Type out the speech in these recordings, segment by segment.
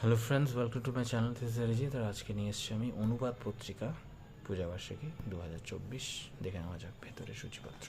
Hello friends welcome to my channel থেকে অরিজিৎ আর আজকে নিয়ে এসেছি আমি অনুবাদ পত্রিকা পূজাবার্ষিকী দু হাজার চব্বিশ। দেখে নেওয়া যাক ভেতরে সূচিপত্র।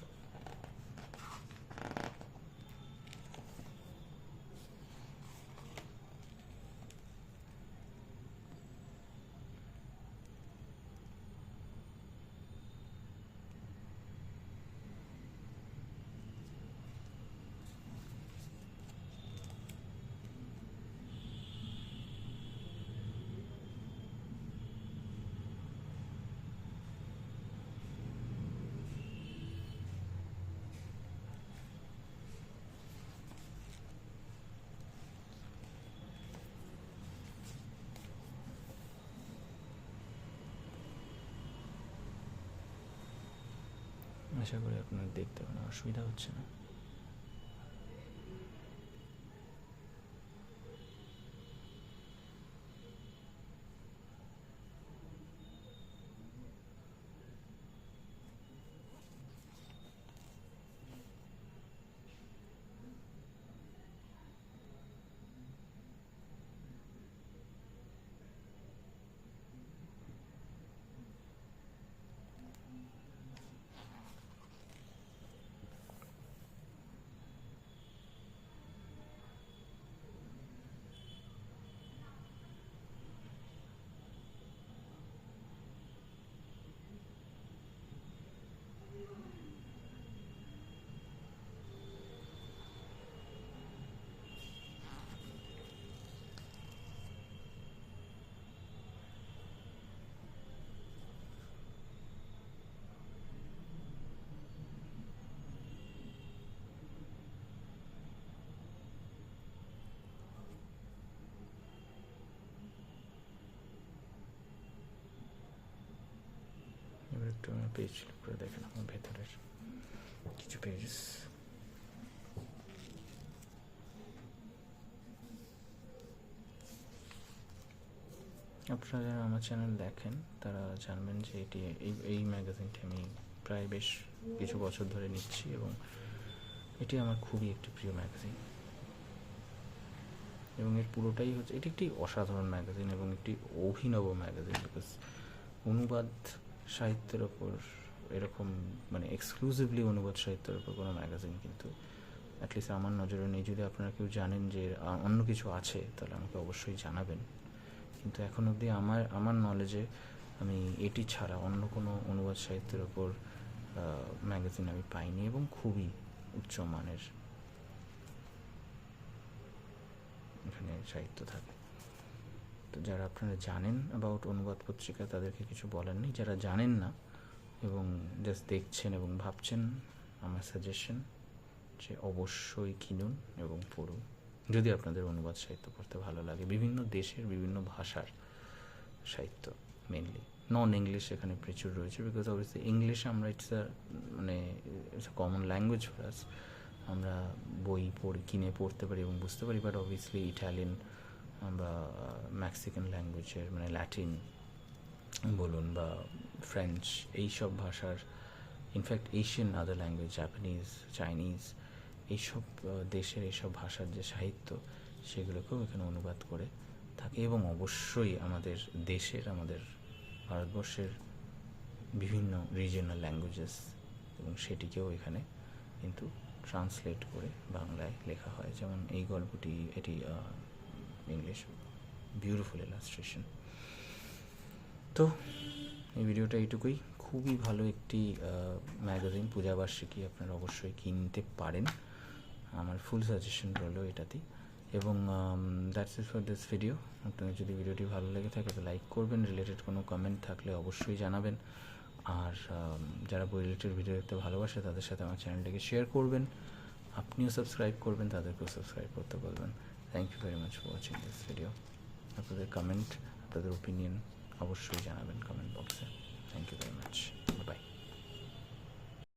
আশা করি আপনার দেখতে কোনো অসুবিধা হচ্ছে না। একটু পেজ করে দেখেন, আমার ভেতরের কিছু পেজেস আপনারা যারা আমার চ্যানেল দেখেন, তারা জানবেন যে এটি, এই এই ম্যাগাজিনটি আমি প্রায় বেশ কিছু বছর ধরে নিচ্ছি এবং এটি আমার খুবই একটি প্রিয় ম্যাগাজিন এবং এর পুরোটাই হচ্ছে, এটি একটি অসাধারণ ম্যাগাজিন এবং একটি অভিনব ম্যাগাজিন বিকজ অনুবাদ সাহিত্যের ওপর এরকম মানে এক্সক্লুসিভলি অনুবাদ সাহিত্যের ওপর কোনো ম্যাগাজিন কিন্তু অ্যাটলিস্ট আমার নজরে নেই। যদি আপনারা কেউ জানেন যে অন্য কিছু আছে, তাহলে আমাকে অবশ্যই জানাবেন। কিন্তু এখন অবধি আমার আমার নলেজে আমি এটি ছাড়া অন্য কোনো অনুবাদ সাহিত্যের ওপর ম্যাগাজিন আমি পাইনি এবং খুবই উচ্চমানের এখানে সাহিত্য থাকে। যারা আপনারা জানেন অ্যাবাউট অনুবাদ পত্রিকা, তাদেরকে কিছু বলার নেই। যারা জানেন না এবং জাস্ট দেখছেন এবং ভাবছেন, আমার সাজেশন যে অবশ্যই কিনুন এবং পড়ুন। যদি আপনাদের অনুবাদ সাহিত্য পড়তে ভালো লাগে, বিভিন্ন দেশের বিভিন্ন ভাষার সাহিত্য মেনলি নন ইংলিশ এখানে প্রচুর রয়েছে বিকজ অবভিয়াসলি ইংলিশ আমরা ইটস আ মানে it's a common language for us আমরা বই পড়ে, কিনে পড়তে পারি এবং বুঝতে পারি বাট অবভিয়াসলি ইটালিয়ান বা মেক্সিকান ল্যাঙ্গুয়েজের মানে ল্যাটিন বলুন বা ফ্রেঞ্চ এইসব ভাষার in fact Asian other language Japanese Chinese এইসব দেশের এইসব ভাষার যে সাহিত্য, সেগুলোকেও এখানে অনুবাদ করে থাকে এবং অবশ্যই আমাদের দেশের, আমাদের ভারতবর্ষের বিভিন্ন রিজিয়নাল ল্যাঙ্গুয়েজেস এবং সেটিকেও এখানে কিন্তু ট্রান্সলেট করে বাংলায় লেখা হয়। যেমন এই গল্পটি, এটি ইংলিশ বিউটিফুল ইলাস্ট্রেশন তো, এই ভিডিওটা এইটুকুই। খুবই ভালো একটি ম্যাগাজিন পূজাবার্ষিকী আপনারা অবশ্যই কিনতে পারেন। আমার ফুল সাজেশন রইল এটাতেই। এবং that's it for this video আপনাদের যদি ভিডিওটি ভালো লেগে থাকে, তো লাইক করবেন। রিলেটেড কোনো কমেন্ট থাকলে অবশ্যই জানাবেন। আর যারা বই রিলেটেড ভিডিও দেখতে ভালোবাসে, তাদের সাথে আমার চ্যানেলটাকে শেয়ার করবেন। আপনিও সাবস্ক্রাইব করবেন, তাদেরকেও সাবস্ক্রাইব করতে বলবেন। Thank you very much for watching this video আপনাদের কমেন্ট আপনাদের ওপিনিয়ন অবশ্যই জানাবেন কমেন্ট বক্সে thank you very much bye